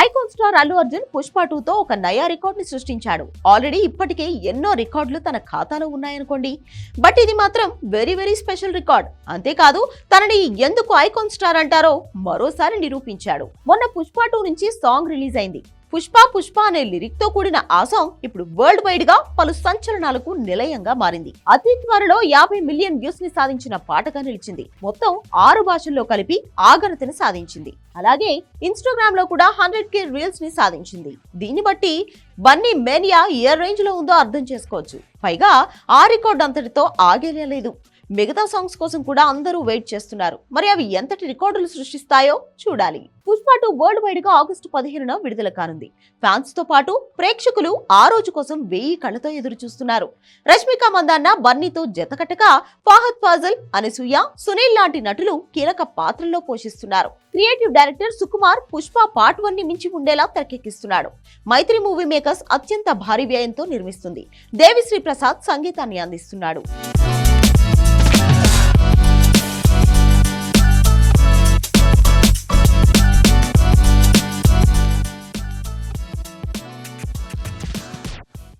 Icon star Allu Arjun Pushpa టూతో ఒక నయా రికార్డ్ని సృష్టించాడు. ఆల్రెడీ ఇప్పటికే ఎన్నో రికార్డులు తన ఖాతాలో ఉన్నాయనుకోండి. బట్ ఇది మాత్రం వెరీ వెరీ స్పెషల్ రికార్డ్. అంతేకాదు తనని ఎందుకు ఐకాన్ స్టార్ అంటారో మరోసారి నిరూపించాడు. మొన్న పుష్ప టూ నుంచి సాంగ్ రిలీజ్ అయింది. పుష్ప పుష్ప అనే లిరిక్తో కూడిన ఆ సాంగ్ ఇప్పుడు వరల్డ్ వైడ్గా పలు సంచలనాలకు నిలయంగా మారింది. అతి త్వరలో యాభై మిలియన్ వ్యూస్ని సాధించిన పాటగా నిలిచింది. మొత్తం ఆరు భాషల్లో కలిపి ఆగనతను సాధించింది. అలాగే ఇన్స్టాగ్రామ్లో కూడా హండ్రెడ్ కే రీల్స్ని సాధించింది. దీన్ని బట్టి బన్నీ మేనియా ఏ రేంజ్లో ఉందో అర్థం చేసుకోవచ్చు. పైగా ఆ రికార్డ్ అంతటితో ఆగేలేదు మిగతా సాంగ్స్ కోసం కూడా అందరూ వెయిట్ చేస్తున్నారు. మరి అవి ఎంతటి రికార్డులు సృష్టిస్తాయో చూడాలి. పుష్ప టూ వరల్డ్ వైడ్గా ఆగస్టు పదిహేనున విడుదల కానుంది. ఫ్యాన్స్తో పాటు ప్రేక్షకులు ఆ రోజు కోసం వెయ్యి కళ్ళతో ఎదురు చూస్తున్నారు. రష్మిక మందాన్న బన్నీతో జతకట్టగా ఫాహద్ ఫాజల్ అనసూయ సునీల్ లాంటి నటులు కీలక పాత్రల్లో పోషిస్తున్నారు. Creative director Sukumar Pushpa part వన్ని మించి ఉండేలా తెరకెక్కిస్తున్నాడు. మైత్రి మూవీ మేకర్స్ అత్యంత భారీ వ్యయంతో నిర్మిస్తుంది. దేవిశ్రీ ప్రసాద్ సంగీతాన్ని అందిస్తున్నాడు.